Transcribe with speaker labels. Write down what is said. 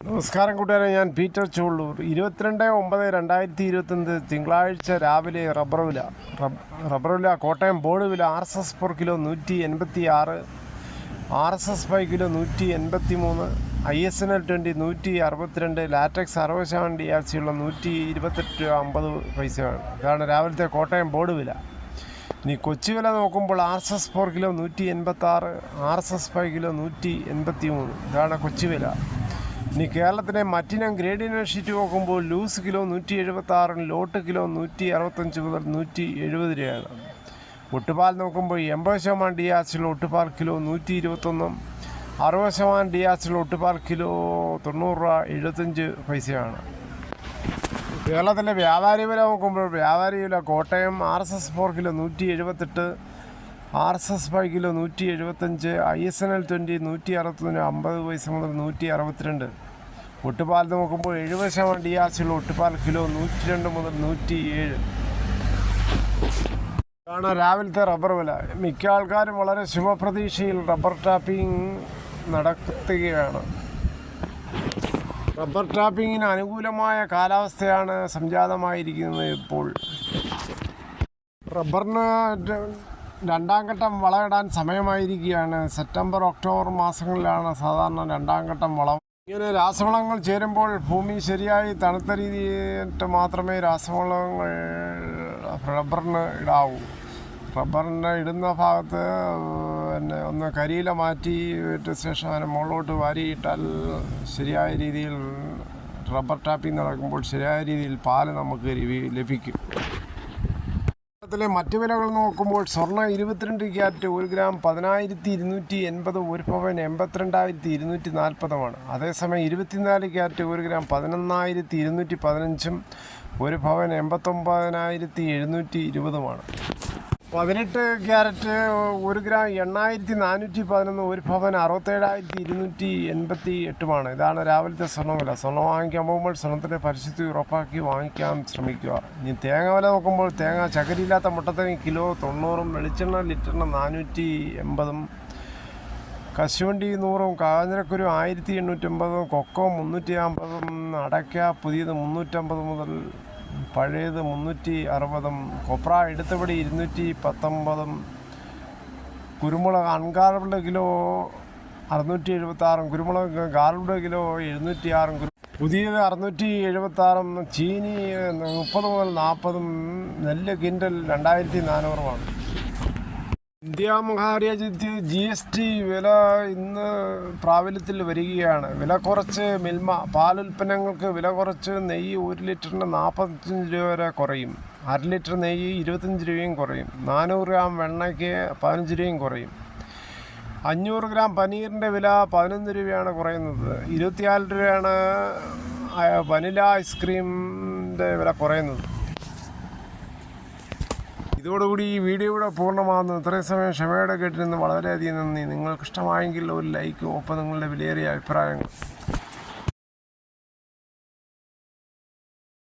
Speaker 1: നമസ്കാരം കൂട്ടുകാരെ ഞാൻ പീറ്റർ ചോള്ളൂർ ഇരുപത്തിരണ്ട് ഒമ്പത് രണ്ടായിരത്തി ഇരുപത്തൊന്ന് തിങ്കളാഴ്ച രാവിലെ റബ്ബർ വില റബ്- റബ്ബർ വില കോട്ടയം ബോർഡ് വില R S S per kilo നൂറ്റി എൺപത്തി ആറ് R S S five kilo നൂറ്റി എൺപത്തി മൂന്ന് I S N L twenty നൂറ്റി അറുപത്തിരണ്ട് ലാറ്റക്സ് അറുപത് ശതമാനം ഡി ആർ സിയുള്ള നൂറ്റി ഇരുപത്തെട്ട് രൂപ അമ്പത് പൈസയാണ്. ഇതാണ് രാവിലത്തെ കോട്ടയം ബോർഡ് വില. ഇനി കൊച്ചി വില നോക്കുമ്പോൾ R S S four kilo നൂറ്റി എൺപത്തി ആറ് R S S five kilo നൂറ്റി എൺപത്തി മൂന്ന് ഇതാണ് കൊച്ചി വില. ഇനി കേരളത്തിലെ മറ്റിനം ഗ്രേഡിന ഷീറ്റ് നോക്കുമ്പോൾ ലൂസ് കിലോ നൂറ്റി എഴുപത്തി ആറിന് ലോട്ട് കിലോ നൂറ്റി അറുപത്തഞ്ച് മുതൽ നൂറ്റി എഴുപത് രൂപയാണ്. ഒട്ടുപാൽ നോക്കുമ്പോൾ എൺപത് ശതമാനം ഡി ആസിൽ ഒട്ടുപാൽ കിലോ നൂറ്റി ഇരുപത്തൊന്നും അറുപത് ശതമാനം ഡി ആസിൽ ഒട്ടുപാൽ കിലോ തൊണ്ണൂറ് രൂപ എഴുപത്തഞ്ച് പൈസയാണ്. കേരളത്തിലെ വ്യാപാരി വില നോക്കുമ്പോൾ വ്യാപാരി വില Kottayam R S S four kilo നൂറ്റി എഴുപത്തെട്ട് R S S five kilo നൂറ്റി എഴുപത്തഞ്ച് I S N L twenty നൂറ്റി അറുപത്തൊന്ന് അമ്പത് പൈസ മുതൽ നൂറ്റി അറുപത്തിരണ്ട് ഒട്ടുപാൽ നോക്കുമ്പോൾ എഴുപത് ശതമാനം ഡി ആർ സിയുള്ള ഒട്ടുപാൽ കിലോ നൂറ്റി രണ്ട് മുതൽ നൂറ്റി ഏഴ് ഇതാണ് രാവിലത്തെ റബ്ബർ വില. മിക്ക ആൾക്കാരും വളരെ ശുഭപ്രതീക്ഷയിൽ റബ്ബർ ടാപ്പിംഗ് നടത്തുകയാണ്. റബ്ബർ ടാപ്പിങ്ങിന് അനുകൂലമായ കാലാവസ്ഥയാണ് സംജാതമായിരിക്കുന്നത് ഇപ്പോൾ. റബ്ബറിന് രണ്ടാം ഘട്ടം വളമിടാൻ സമയമായിരിക്കുകയാണ്. സെപ്റ്റംബർ ഒക്ടോബർ മാസങ്ങളിലാണ് സാധാരണ രണ്ടാം ഘട്ടം വളം ഇങ്ങനെ രാസവളങ്ങൾ ചേരുമ്പോൾ ഭൂമി ശരിയായി തണുത്ത രീതിയിട്ട് മാത്രമേ രാസവളങ്ങൾ റബ്ബറിന് ഇടാവൂ. റബ്ബറിന് ഇടുന്ന ഭാഗത്ത് പിന്നെ ഒന്ന് കരിയില മാറ്റി ഇട്ട ശേഷം അതിനെ മുകളിലോട്ട് വാരിയിട്ടാൽ ശരിയായ രീതിയിൽ റബ്ബർ ടാപ്പിംഗ് നടക്കുമ്പോൾ ശരിയായ രീതിയിൽ പാൽ നമുക്ക് ലഭിക്കും. കേരളത്തിലെ മറ്റു വിലകൾ നോക്കുമ്പോൾ സ്വർണ ഇരുപത്തിരണ്ട് ക്യാരറ്റ് ഒരു ഗ്രാം പതിനായിരത്തി ഇരുന്നൂറ്റി എൺപത് ഒരു പവൻ എൺപത്തിരണ്ടായിരത്തി ഇരുന്നൂറ്റി നാൽപ്പതുമാണ് അതേസമയം ഇരുപത്തിനാല് ക്യാരറ്റ് ഒരു ഗ്രാം പതിനൊന്നായിരത്തി ഇരുന്നൂറ്റി പതിനഞ്ചും ഒരു പവൻ എൺപത്തൊമ്പതിനായിരത്തി എഴുന്നൂറ്റി ഇരുപതുമാണ് പതിനെട്ട് ക്യാരറ്റ് ഒരു ഗ്രാം എണ്ണായിരത്തി നാനൂറ്റി പതിനൊന്ന് ഒരു ഭവൻ അറുപത്തേഴായിരത്തി ഇരുന്നൂറ്റി എൺപത്തി എട്ടുമാണ്. ഇതാണ് രാവിലത്തെ സ്വർണവില. സ്വർണം വാങ്ങിക്കാൻ പോകുമ്പോൾ സ്വർണത്തിന്റെ പരിശുദ്ധി ഉറപ്പാക്കി വാങ്ങിക്കാൻ ശ്രമിക്കുക. ഇനി തേങ്ങ വില നോക്കുമ്പോൾ തേങ്ങ ചകരിയില്ലാത്ത മുട്ടത്തിന് കിലോ തൊണ്ണൂറും വെളിച്ചെണ്ണ ലിറ്ററിന് നാനൂറ്റി എൺപതും കശുവണ്ടി നൂറും കാഞ്ഞിരക്കുരു ആയിരത്തി എണ്ണൂറ്റമ്പതും കൊക്കോ മുന്നൂറ്റി അമ്പതും അടയ്ക്ക പുതിയത് മുന്നൂറ്റമ്പത് മുതൽ പഴയത് മുന്നൂറ്റി അറുപതും കൊപ്ര എടുത്തപടി ഇരുന്നൂറ്റി പത്തൊമ്പതും കുരുമുളക് അൺഗാർബിൾഡ് കിലോ അറുന്നൂറ്റി എഴുപത്താറും കുരുമുളക് ഗാർബിൾഡ് കിലോ എഴുന്നൂറ്റി ആറും പുതിയത് അറുന്നൂറ്റി എഴുപത്താറും ചീനി മുപ്പത് മുതൽ നാൽപ്പതും നെല്ല് കിൻഡൽ രണ്ടായിരത്തി നാനൂറുമാണ് ഇന്ത്യ മഹാരാജ്യത്ത് ജി എസ് ടി വില ഇന്ന് പ്രാബല്യത്തിൽ വരികയാണ്. വില കുറച്ച് മിൽമ. പാലുൽപ്പന്നങ്ങൾക്ക് വില കുറച്ച് നെയ്യ് ഒരു ലിറ്ററിന് നാൽപ്പത്തഞ്ച് രൂപ വരെ കുറയും. അര ലിറ്റർ നെയ്യ് ഇരുപത്തഞ്ച് രൂപയും കുറയും. നാനൂറ് ഗ്രാം വെണ്ണയ്ക്ക് പതിനഞ്ച് രൂപയും കുറയും. അഞ്ഞൂറ് ഗ്രാം പനീറിന്റെ വില പതിനൊന്ന് രൂപയാണ് കുറയുന്നത്. ഇരുപത്തിനാല് രൂപയാണ് വനില ഐസ്ക്രീമിന്റെ വില കുറയുന്നത്. ഇതോടുകൂടി ഈ വീഡിയോ ഇവിടെ പൂർണമാകുന്നു. ഇത്രയും സമയം ക്ഷമയോടെ കേട്ടിരുന്നു വളരെയധികം നന്ദി. നിങ്ങൾക്കിഷ്ടമായെങ്കിൽ ഒരു ലൈക്കും ഒപ്പം നിങ്ങളുടെ വിലയേറിയ അഭിപ്രായങ്ങൾ